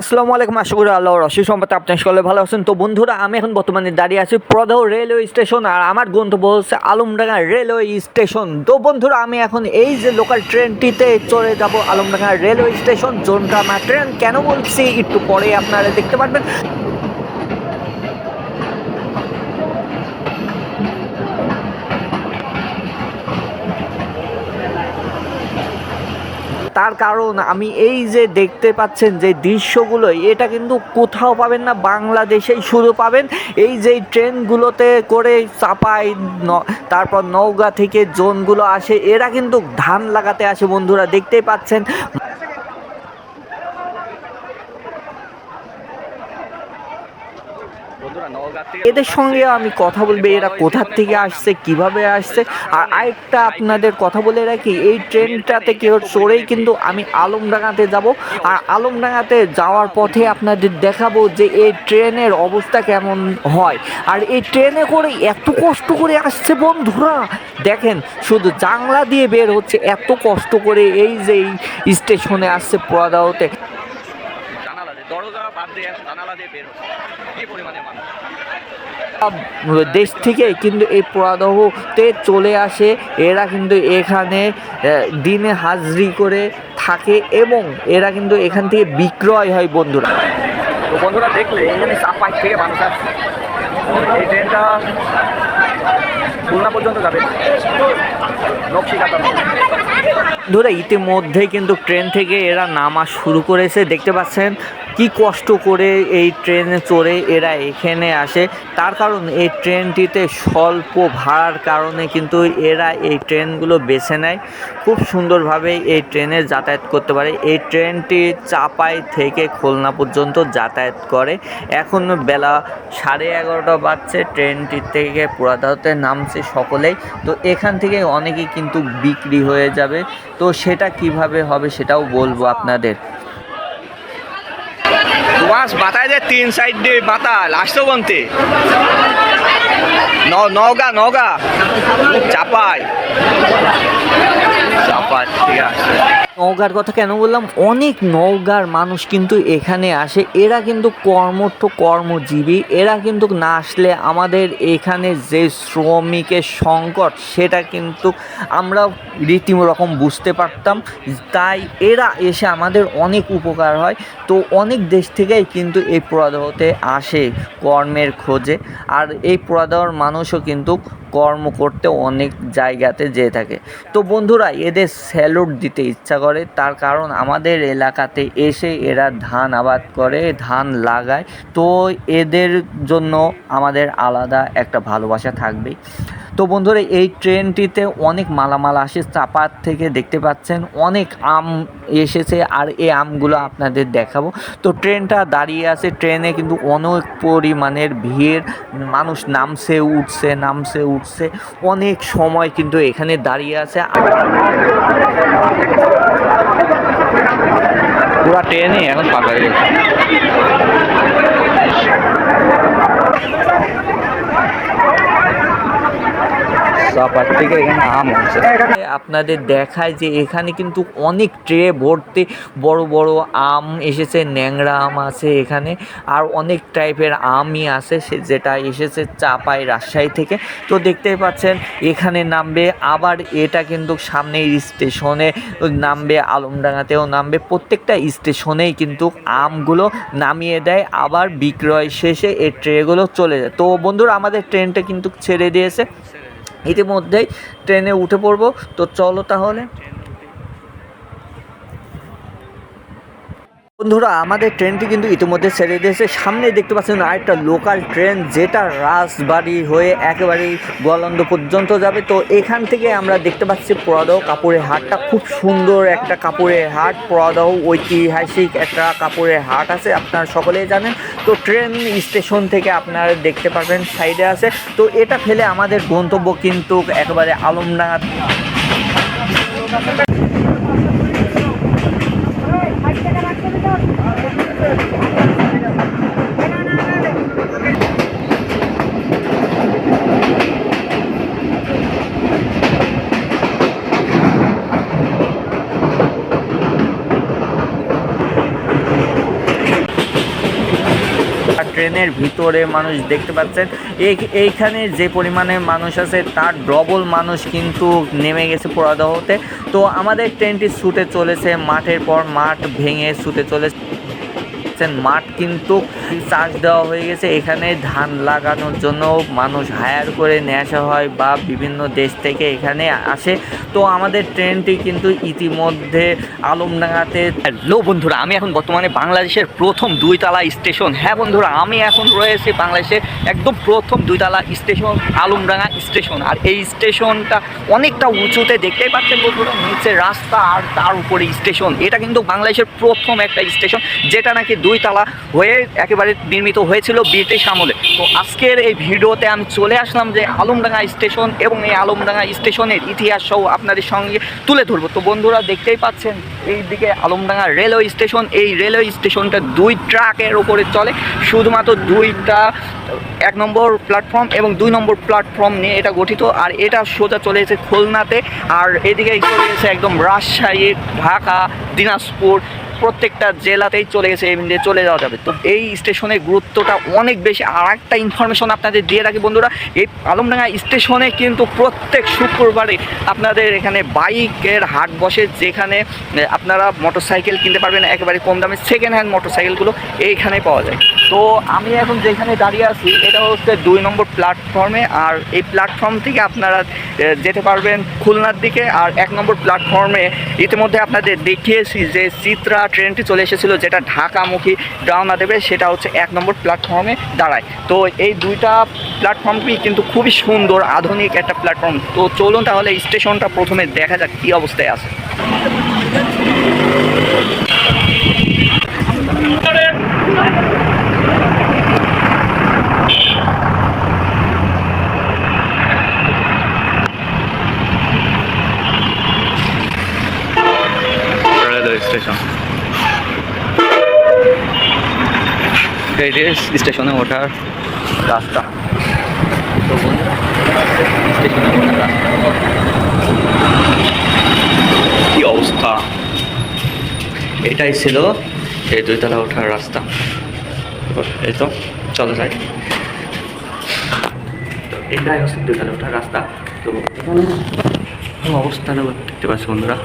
আসসালামু আলাইকুম আশুকুর করি আল্লাহ রশি সম্পর্কে আপনার সকলে ভালো আছেন। তো বন্ধুরা, আমি এখন বর্তমানে দাঁড়িয়ে আছি প্রদাহ রেলওয়ে স্টেশন আর আমার গন্তব্য হচ্ছে আলমডাঙ্গা রেলওয়ে স্টেশন। তো বন্ধুরা, আমি এখন এই যে লোকাল ট্রেনটিতে চলে যাব আলমডাঙ্গা রেলওয়ে স্টেশন, জোনটা আমার ট্রেন কেন বলছি? একটু পরে আপনারা দেখতে পারবেন। তার কারণ আমি এই যে দেখতে পাচ্ছেন যে দৃশ্যগুলো এটা কিন্তু কোথাও পাবেন না, বাংলাদেশেই শুধু পাবেন। এই যে ট্রেনগুলোতে করে চাপাই তারপর নওগাঁ থেকে জোনগুলো আসে, এরা কিন্তু ধান লাগাতে আসে বন্ধুরা, দেখতেই পাচ্ছেন। এদের সঙ্গে আমি কথা বলব, এরা কোথার থেকে আসছে, কীভাবে আসছে? আর আরেকটা আপনাদের কথা বলে রাখি, এই ট্রেনটাতে কেউ চড়েই কিন্তু আমি আলমডাঙ্গাতে যাব। আর আলমডাঙ্গাতে যাওয়ার পথে আপনাদের দেখাবো যে এই ট্রেনের অবস্থা কেমন হয়। আর এই ট্রেনে করে এত কষ্ট করে আসছে বন্ধুরা, দেখেন, শুধু জানলা দিয়ে বের হচ্ছে, এত কষ্ট করে এই যে এই স্টেশনে আসছে পদাওতে জানালা বাদ দিয়ে জানালা দিয়ে বের হচ্ছে। কি পরিমাণে মানুষ? দেশ থেকে কিন্তু এই প্রদাহতে চলে আসে। এরা কিন্তু এখানে দিনে হাজরি করে থাকে এবং এরা কিন্তু এখান থেকে বিক্রয় হয় বন্ধুরা। তো বন্ধুরা দেখলে এখানে চাপাই থেকে মানুষ আসছে। এই ট্রেনটা খুলনা পর্যন্ত যাবে। নকশিকাতা ধরে ইতিমধ্যেই কিন্তু ট্রেন থেকে এরা নামা শুরু করেছে। দেখতে পাচ্ছেন কি কষ্ট করে এই ট্রেনে চড়ে এরা এখানে আসে? তার কারণ এই ট্রেনটিতে স্বল্প ভাড়ার কারণে কিন্তু এরা এই ট্রেনগুলো বেছে নেয়। খুব সুন্দরভাবে এই ট্রেনে যাতায়াত করতে পারে। এই ট্রেনটি চাপাই থেকে খুলনা পর্যন্ত যাতায়াত করে। এখন বেলা সাড়ে এগারোটা বাজছে, ট্রেনটি থেকে পুরাদাহতে নামছে সকলেই। তো এখান থেকে অনেকেই কিন্তু বিক্রি হয়ে যাবে। তো সেটা কীভাবে হবে সেটাও বলব আপনাদের। বাস বাতায় যে তিন সাইড দিয়ে বাতাল আসতো বন্তি? নগা নগা চাপায় চাপায় ঠিক আছে। নওগাঁর কথা কেন বললাম? অনেক নওগাঁর মানুষ কিন্তু এখানে আসে। এরা কিন্তু কর্মঠ, কর্মজীবী। এরা কিন্তু না আসলে আমাদের এখানে যে শ্রমিকের সংকট, সেটা কিন্তু আমরা রীতিরকম বুঝতে পারতাম। তাই এরা এসে আমাদের অনেক উপকার হয়। তো অনেক দেশ থেকেই কিন্তু এই প্রদাহতে আসে কর্মের খোঁজে। আর এই প্রদাহর মানুষও কিন্তু কর্ম করতে অনেক জায়গাতে যেয়ে থাকে। তো বন্ধুরা, এদের স্যালুট দিতে ইচ্ছা তার কারণ আমাদের এলাকাতে এসে এরা ধান আবাদ করে, ধান লাগায়। তো এদের জন্য আমাদের আলাদা একটা ভালোবাসা থাকবেই তো বন্ধুরা, এই ট্রেনটিতে অনেক মালামাল আসে। চাপার থেকে দেখতে পাচ্ছেন অনেক আম এসেছে আর এই আমগুলো আপনাদের দেখাবো। তো ট্রেনটা দাঁড়িয়ে আছে। ট্রেনে কিন্তু অনেক পরিমাণের ভিড়। মানুষ নামছে, উঠছে নামছে, উঠছে। অনেক সময় কিন্তু এখানে দাঁড়িয়ে আছে। পুরা ট্রেনে এখন হয়ে গেছে। চাপাই থেকে এখানে আম হচ্ছে। আপনাদের দেখায় যে এখানে কিন্তু অনেক ট্রে ভর্তি বড় বড় আম এসেছে, ন্যাংরা আম আছে এখানে, আর অনেক টাইপের আমই আছে সে যেটা এসেছে চাপাই রাজশাহী থেকে। তো দেখতেই পাচ্ছেন, এখানে নামবে, আবার এটা কিন্তু সামনের স্টেশনে নামবে, আলমডাঙ্গাতেও নামবে। প্রত্যেকটা স্টেশনেই কিন্তু আমগুলো নামিয়ে দেয়, আবার বিক্রয় শেষে এই ট্রেগুলো চলে যায়। তো বন্ধুরা, আমাদের ট্রেনটা কিন্তু ছেড়ে দিয়েছে। ইতিমধ্যেই ট্রেনে উঠে পড়ব। তো চলো তাহলে। বন্ধুরা, আমাদের ট্রেনটি কিন্তু ইতিমধ্যে ছেড়ে দিয়েছে। সামনে দেখতে পাচ্ছেন আরেকটা লোকাল ট্রেন যেটা রাজবাড়ি হয়ে একেবারেই গোয়ালন্দ পর্যন্ত যাবে। তো এখান থেকে আমরা দেখতে পাচ্ছি পরাদহ কাপড়ের হাটটা। খুব সুন্দর একটা কাপড়ের হাট, পরাদহ ঐতিহাসিক একটা কাপড়ের হাট আছে, আপনারা সকলেই জানেন। তো ট্রেন স্টেশন থেকে আপনারা দেখতে পারবেন সাইডে আছে। তো এটা ফেলে আমাদের গন্তব্য কিন্তু একেবারে আলমডাঙ্গা। ট্রেনের ভিতরে মানুষ দেখতে পাচ্ছেন। এইখানে যে পরিমাণে মানুষ আছে, তার ডবল মানুষ কিন্তু নেমে গেছে পোড়াদহতে তো আমাদের ট্রেনটি ছুটে চলেছে, মাঠের পর মাঠ ভেঙে ছুটে চলেছে। দেখছেন, মাঠ কিন্তু চাষ দেওয়া হয়ে গেছে। এখানে ধান লাগানোর জন্য মানুষ হায়ার করে নিয়ে আসা হয় বা বিভিন্ন দেশ থেকে এখানে আসে। তো আমাদের ট্রেনটি কিন্তু ইতিমধ্যে আলমডাঙ্গাতে হ্যালো বন্ধুরা, আমি এখন বর্তমানে বাংলাদেশের প্রথম দুইতলা স্টেশন। হ্যাঁ বন্ধুরা, আমি এখন রয়েছি বাংলাদেশের একদম প্রথম দুইতলা স্টেশন, আলমডাঙ্গা স্টেশন। আর এই স্টেশনটা অনেকটা উঁচুতে দেখতেই পাচ্ছেন বন্ধুরা, নিচে রাস্তা আর তার উপরে স্টেশন। এটা কিন্তু বাংলাদেশের প্রথম একটা স্টেশন, যেটা নাকি দুইতলা হয়ে একেবারে নির্মিত হয়েছিল ব্রিটিশ আমলে। তো আজকের এই ভিডিওতে আমি চলে আসলাম যে আলমডাঙ্গা স্টেশন এবং এই আলমডাঙ্গা স্টেশনের ইতিহাস সহ আপনাদের সঙ্গে তুলে ধরবো। তো বন্ধুরা দেখতেই পাচ্ছেন এই দিকে আলমডাঙ্গা রেলওয়ে স্টেশন, এই রেলওয়ে স্টেশনটা দুই ট্রাকের ওপরে চলে। শুধুমাত্র দুইটা, এক নম্বর প্ল্যাটফর্ম এবং দুই নম্বর প্ল্যাটফর্ম নিয়ে এটা গঠিত। আর এটা সোজা চলে গেছে খুলনাতে। আর এদিকে চলে গেছে একদম রাজশাহী, ঢাকা, দিনাজপুর প্রত্যেকটা জেলাতেই চলে গেছে, এই দিয়ে চলে যাওয়া যাবে। তো এই স্টেশনের গুরুত্বটা অনেক বেশি। আর একটা ইনফরমেশন আপনাদের দিয়ে রাখি বন্ধুরা, এই আলমডাঙ্গা স্টেশনে কিন্তু প্রত্যেক শুক্রবারে আপনাদের এখানে বাইকের হাট বসে, যেখানে আপনারা মোটরসাইকেল কিনতে পারবেন, একেবারে কম দামে সেকেন্ড হ্যান্ড মোটরসাইকেলগুলো এইখানে পাওয়া যায়। তো আমি এখন যেখানে দাঁড়িয়ে আছি, এটা হচ্ছে দুই নম্বর প্ল্যাটফর্মে আর এই প্ল্যাটফর্ম থেকে আপনারা যেতে পারবেন খুলনার দিকে। আর এক নম্বর প্ল্যাটফর্মে ইতিমধ্যে আপনাদের দেখিয়েছি যে চিত্রা ট্রেনটি চলে এসেছিল, যেটা ঢাকামুখী রওনা দেবে, সেটা হচ্ছে এক নম্বর প্ল্যাটফর্মে দাঁড়ায়। তো এই দুইটা প্ল্যাটফর্মটি কিন্তু খুবই সুন্দর, আধুনিক একটা প্ল্যাটফর্ম তো চলুন তাহলে স্টেশনটা প্রথমে দেখা যাক কী অবস্থায় আছে রেলওয়ে স্টেশন। এটি স্টেশনে ওঠার রাস্তা। স্টেশনে ওঠার রাস্তা। কি অবস্থা? এটাই ছিল এই দুইতলা ওঠার রাস্তা। এই তো, চলো যাই। তো এটাই হচ্ছে দুইতলা ওঠার রাস্তা। তো এখানে অবস্থাটা দেখতে পাচ্ছি বন্ধুরা।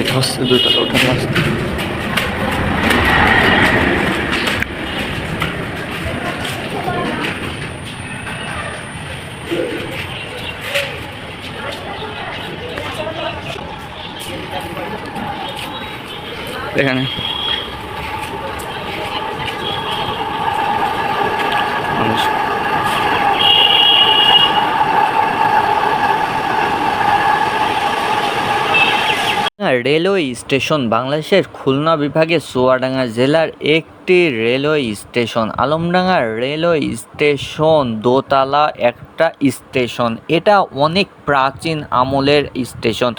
এটা হচ্ছে দুইতলা ওঠার রাস্তা এখানে। রেলওয়ে স্টেশন বাংলাদেশের খুলনা বিভাগে চুয়াডাঙ্গা জেলার একটি railway station Alamdanga railway station, দোতলা একটা স্টেশন। এটা অনেক প্রাচীন আমলের স্টেশন।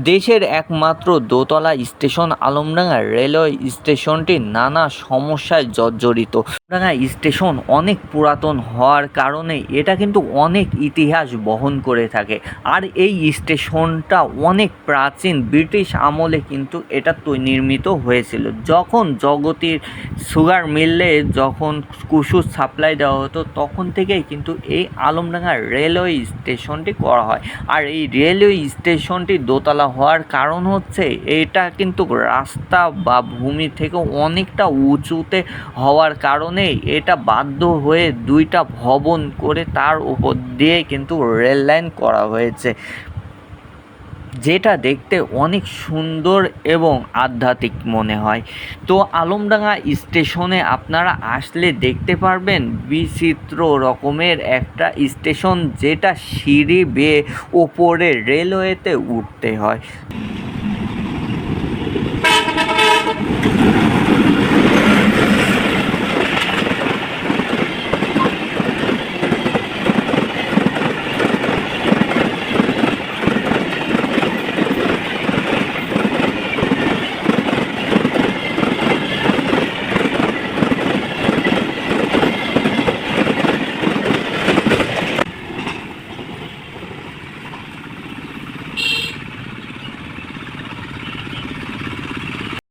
দেশের একমাত্র দোতলা স্টেশন, আলমডাঙ্গা রেলওয়ে স্টেশনটি নানা সমস্যায় জর্জরিত। আলমডাঙ্গা স্টেশন অনেক পুরাতন হওয়ার কারণে এটা কিন্তু অনেক ইতিহাস বহন করে থাকে। আর এই স্টেশনটা অনেক প্রাচীন ব্রিটিশ আমলে কিন্তু এটা নির্মিত হয়েছিল। যখন জগতির সুগার মিলে যখন কুসুর সাপ্লাই দেওয়া হতো, তখন থেকেই কিন্তু এই আলমডাঙ্গা রেলওয়ে স্টেশনটি করা হয়। আর এই রেলওয়ে স্টেশনটি দোতলা হওয়ার কারণ হচ্ছে, এটা কিন্তু রাস্তা বা ভূমি থেকে অনেকটা উঁচুতে হওয়ার কারণে এটা বাধ্য হয়ে দুইটা ভবন করে তার উপর দিয়ে কিন্তু রেল লাইন করা হয়েছে। যেটা দেখতে অনেক সুন্দর এবং আধ্যাত্মিক মনে হয়। তো আলমডাঙ্গা স্টেশনে আপনারা আসলে দেখতে পারবেন বিচিত্র রকমের একটা স্টেশন যেটা সিঁড়ি বেয়ে ওপরে রেলওয়েতে উঠতে হয়।